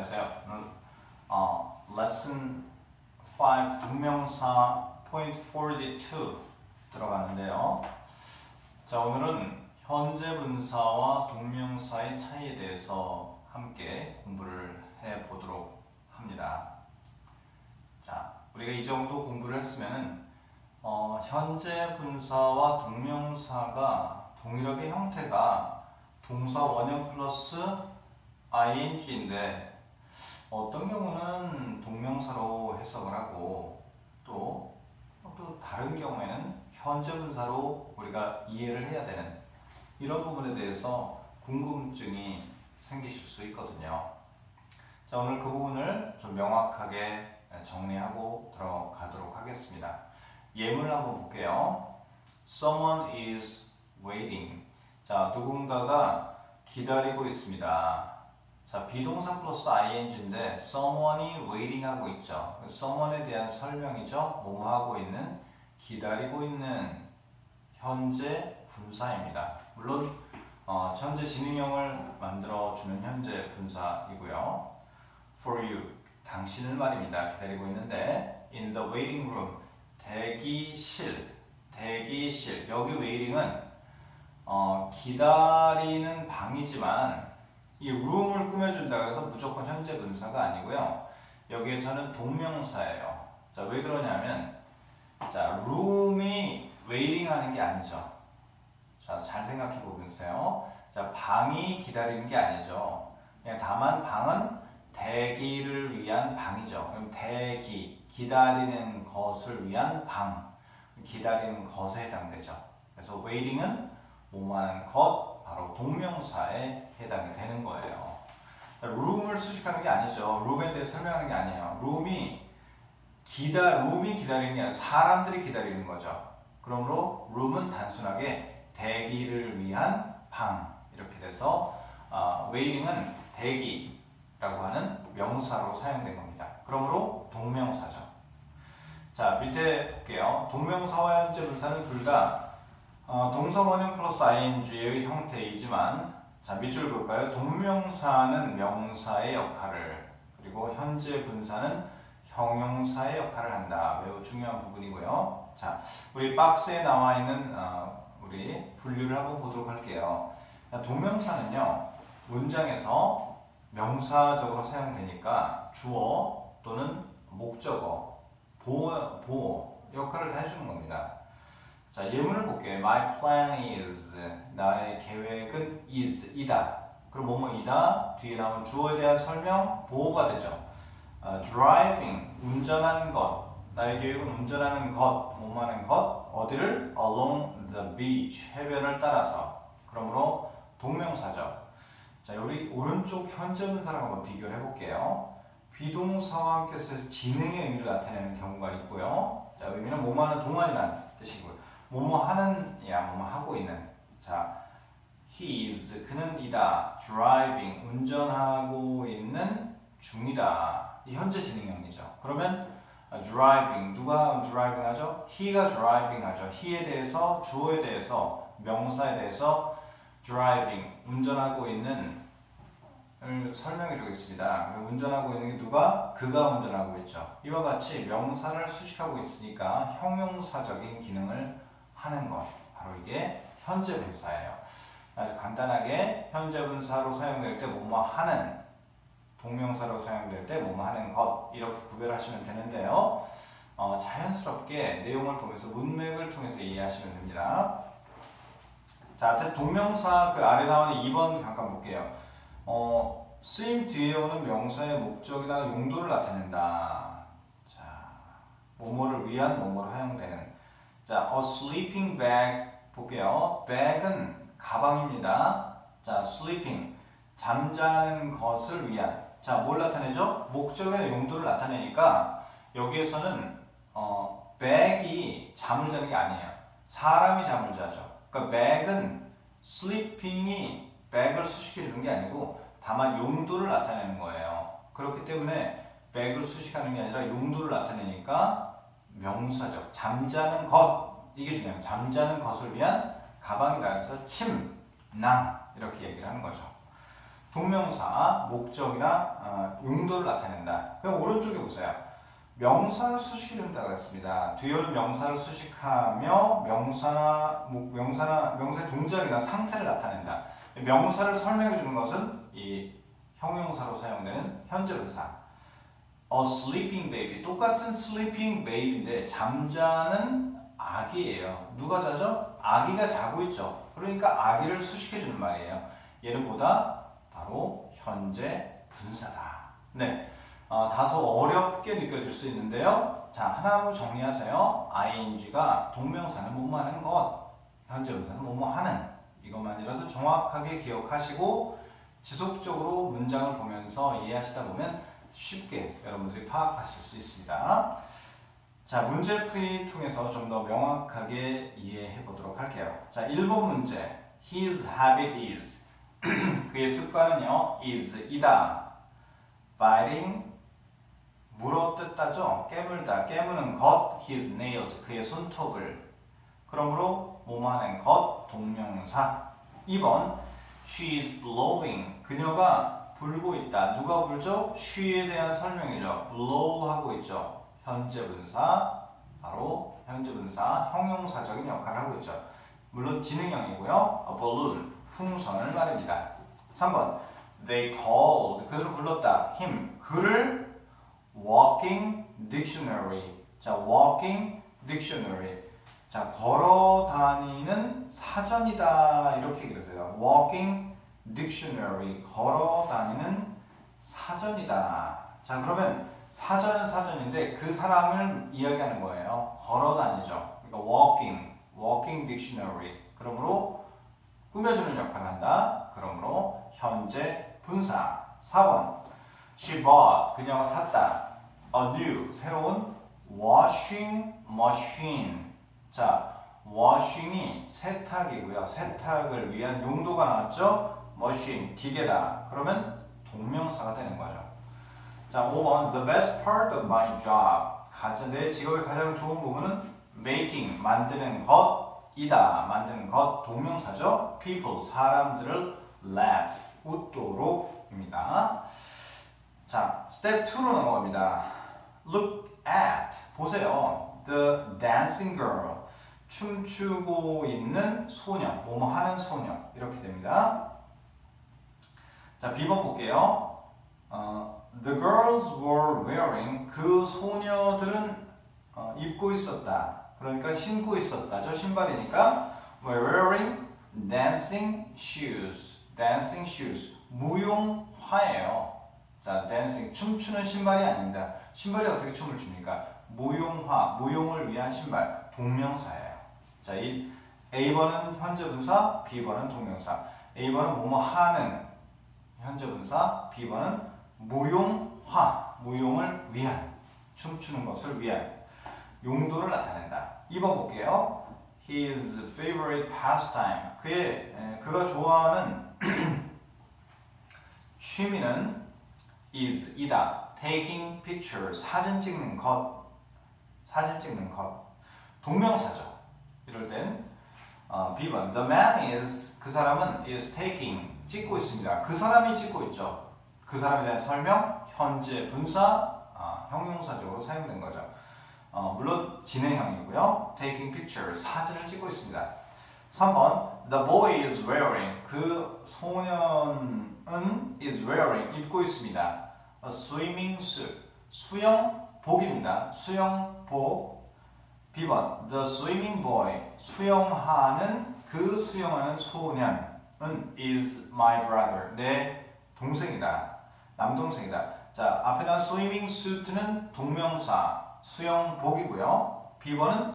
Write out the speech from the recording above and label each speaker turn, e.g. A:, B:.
A: 안녕하세요. 어, lesson 5 동명사 point 42 들어가는데요. 자 오늘은 현재 분사와 동명사의 차이에 대해서 함께 공부를 해 보도록 합니다. 자 우리가 이 정도 공부를 했으면은 어, 현재 분사와 동명사가 동일하게 형태가 동사 원형 플러스 ing인데 어떤 경우는 동명사로 해석을 하고 또, 또 다른 경우에는 현재 분사로 우리가 이해를 해야 되는 이런 부분에 대해서 궁금증이 생기실 수 있거든요. 자, 오늘 그 부분을 좀 명확하게 정리하고 들어가도록 하겠습니다. 예문을 한번 볼게요. Someone is waiting. 자, 누군가가 기다리고 있습니다. 자, 비동사 플러스 ing인데 someone이 waiting 하고 있죠. someone에 대한 설명이죠. 뭐뭐 하고 있는, 기다리고 있는 현재 분사입니다. 물론 어, 현재 진행형을 만들어 주는 현재 분사이고요. For you, 당신을 말입니다. 기다리고 있는데 in the waiting room, 대기실, 대기실. 여기 waiting은 어, 기다리는 방이지만 이 room을 꾸며준다 그래서 무조건 현재 분사가 아니고요. 여기에서는 동명사예요. 자, 왜 그러냐면 자, room이 waiting 하는 게 아니죠. 자, 잘 생각해 보세요. 자, 방이 기다리는 게 아니죠. 그냥 다만 방은 대기를 위한 방이죠. 그럼 대기, 기다리는 것을 위한 방, 기다리는 것에 해당되죠. 그래서 waiting은 뭐하는 것, 바로 동명사에 해당이 되는 거예요. 룸을 수식하는 게 아니죠. 룸에 대해 설명하는 게 아니에요. 룸이 기다, 룸이 기다리는 게 아니라 사람들이 기다리는 거죠. 그러므로 룸은 단순하게 대기를 위한 방 이렇게 돼서 어, 웨이팅은 대기라고 하는 명사로 사용된 겁니다. 그러므로 동명사죠. 자 밑에 볼게요. 동명사와 현재 분사는 둘 다 어, 동사 원형 플러스 ing의 형태이지만 자 밑줄 볼까요? 동명사는 명사의 역할을 그리고 현재 분사는 형용사의 역할을 한다. 매우 중요한 부분이고요. 자 우리 박스에 나와 있는 어, 우리 분류를 한번 보도록 할게요. 자, 동명사는요 문장에서 명사적으로 사용되니까 주어 또는 목적어, 보어, 보어 역할을 다 해주는 겁니다. 자, 예문을 볼게요. My plan is 나의 계획은 is 이다. 그럼 뭐뭐이다. 뒤에 나온 주어에 대한 설명 보호가 되죠. 어, driving 운전하는 것. 나의 계획은 운전하는 것, 뭐뭐하는 것. 어디를 along the beach 해변을 따라서. 그러므로 동명사죠. 자, 우리 오른쪽 현재 분사랑 한번 비교를 해볼게요. 비동사와 함께 서 진행의 의미를 나타내는 경우가 있고요. 자, 의미는 뭐뭐하는 동안이라는 뜻이고요. 뭐뭐 하는 야 뭐뭐 하고 있는 자 he is 그는 이다 driving 운전하고 있는 중이다 이 현재 진행형이죠 그러면 driving 누가 driving 하죠 he가 driving 하죠 he에 대해서 주어에 대해서 명사에 대해서 driving 운전하고 있는 을 설명해 주겠습니다. 운전하고 있는 게 누가? 그가 운전하고 있죠. 이와 같이 명사를 수식하고 있으니까 형용사적인 기능을 하는 것 바로 이게 현재 분사예요. 아주 간단하게 현재 분사로 사용될 때 뭐뭐 하는 동명사로 사용될 때 뭐뭐 하는 것 이렇게 구별하시면 되는데요. 어, 자연스럽게 내용을 보면서 문맥을 통해서 이해하시면 됩니다. 자, 동명사 그 아래 나오는 2번 잠깐 볼게요. 어, 쓰임 뒤에 오는 명사의 목적이나 용도를 나타낸다. 자, 뭐뭐를 위한 뭐뭐로 사용되는 자, a sleeping bag 볼게요. bag은 가방입니다. 자, sleeping 잠자는 것을 위한 자, 뭘 나타내죠? 목적이나 용도를 나타내니까 여기에서는 어, bag이 잠을 자는 게 아니에요. 사람이 잠을 자죠. 그러니까 bag은 sleeping이 bag을 수식해 주는 게 아니고 다만 용도를 나타내는 거예요. 그렇기 때문에 bag을 수식하는 게 아니라 용도를 나타내니까 명사적 잠자는 것 이게 중요해요. 잠자는 것을 위한 가방이라 해서 침, 낭 이렇게 얘기를 하는 거죠. 동명사, 목적이나 어, 용도를 나타낸다. 그럼 오른쪽에 보세요. 명사를 수식해준다 그랬습니다. 뒤에는 명사를 수식하며 명사나 목- 명사나 명사의 동작이나 상태를 나타낸다. 명사를 설명해 주는 것은 이 형용사로 사용되는 현재 분사. A sleeping baby. 똑같은 sleeping baby인데 잠자는 아기예요. 누가 자죠? 아기가 자고 있죠. 그러니까 아기를 수식해 주는 말이에요. 얘를 보다 바로 현재 분사다. 네. 어, 다소 어렵게 느껴질 수 있는데요. 자, 하나로 정리하세요. ing가 동명사는 뭐뭐 하는 것, 현재 분사는 뭐뭐 하는 이것만이라도 정확하게 기억하시고 지속적으로 문장을 보면서 이해하시다 보면 쉽게 여러분들이 파악하실 수 있습니다. 자, 문제풀이 통해서 좀 더 명확하게 이해해 보도록 할게요. 자, 1번 문제. His habit is. 그의 습관은요, is, 이다. biting, 물어뜯다죠. 깨물다, 깨무는 것, his nails, 그의 손톱을. 그러므로 뭐뭐하는 것, 동명사. 2번, she is blowing, 그녀가 불고 있다. 누가 불죠? she에 대한 설명이죠. blow 하고 있죠. 현재 분사, 바로 현재 분사, 형용사적인 역할을 하고 있죠. 물론 지능형이고요. a balloon, 풍선을 말입니다. 3번, they called, 그를 불렀다. him, 그를 walking dictionary. 자, walking dictionary. 자, 걸어 다니는 사전이다. 이렇게 얘기를 해요. walking dictionary. 걸어 다니는 사전이다. 자, 그러면 사전은 사전인데 그 사람을 이야기하는 거예요. 걸어 다니죠. 그러니까 walking, walking dictionary. 그러므로 꾸며주는 역할을 한다. 그러므로 현재 분사. 4번. She bought. 그녀가 샀다. A new. 새로운 washing machine. 자, washing이 세탁이고요. 세탁을 위한 용도가 나왔죠? Machine. 기계다. 그러면 동명사가 되는 거죠. 자, 5번. The best part of my job. 가장, 내 직업의 가장 좋은 부분은 making. 만드는 것이다. 만드는 것. 동명사죠. people. 사람들을 laugh. 웃도록입니다. 자, 스텝 2로 넘어갑니다. Look at. 보세요. The dancing girl. 춤추고 있는 소녀. 뭐뭐 하는 소녀. 이렇게 됩니다. 자, B번 볼게요. 어, the girls were wearing. 그 소녀들은 어, 입고 있었다. 그러니까 신고 있었다. 저 신발이니까 were wearing dancing shoes. dancing shoes. 무용화예요. 자, dancing 춤추는 신발이 아닙니다. 신발이 어떻게 춤을 춥니까? 무용화, 무용을 위한 신발, 동명사예요. 자, 이 A번은 현재 분사, B번은 동명사. A번은 뭐뭐 하는 현재 분사, B번은 무용화, 무용을 위한 춤추는 것을 위한 용도를 나타낸다. 2번 볼게요. His favorite pastime. 그의 에, 그가 좋아하는 취미는 is 이다. taking pictures 사진 찍는 것 사진 찍는 것 동명사죠. 이럴 땐 어, B번 the man is 그 사람은 is taking 찍고 있습니다. 그 사람이 찍고 있죠. 그 사람에 대한 설명 현재 분사 아, 형용사적으로 사용된 거죠. 어, 물론 진행형이고요. taking pictures 사진을 찍고 있습니다. 3번 The boy is wearing 그 소년은 is wearing 입고 있습니다. A swimming suit 수영복입니다. 수영복 B번 The swimming boy 수영하는 그 수영하는 소년 은 is my brother 내 동생이다. 남동생이다. 자 앞에 나온 swimming suit는 동명사 수영복이고요. B번은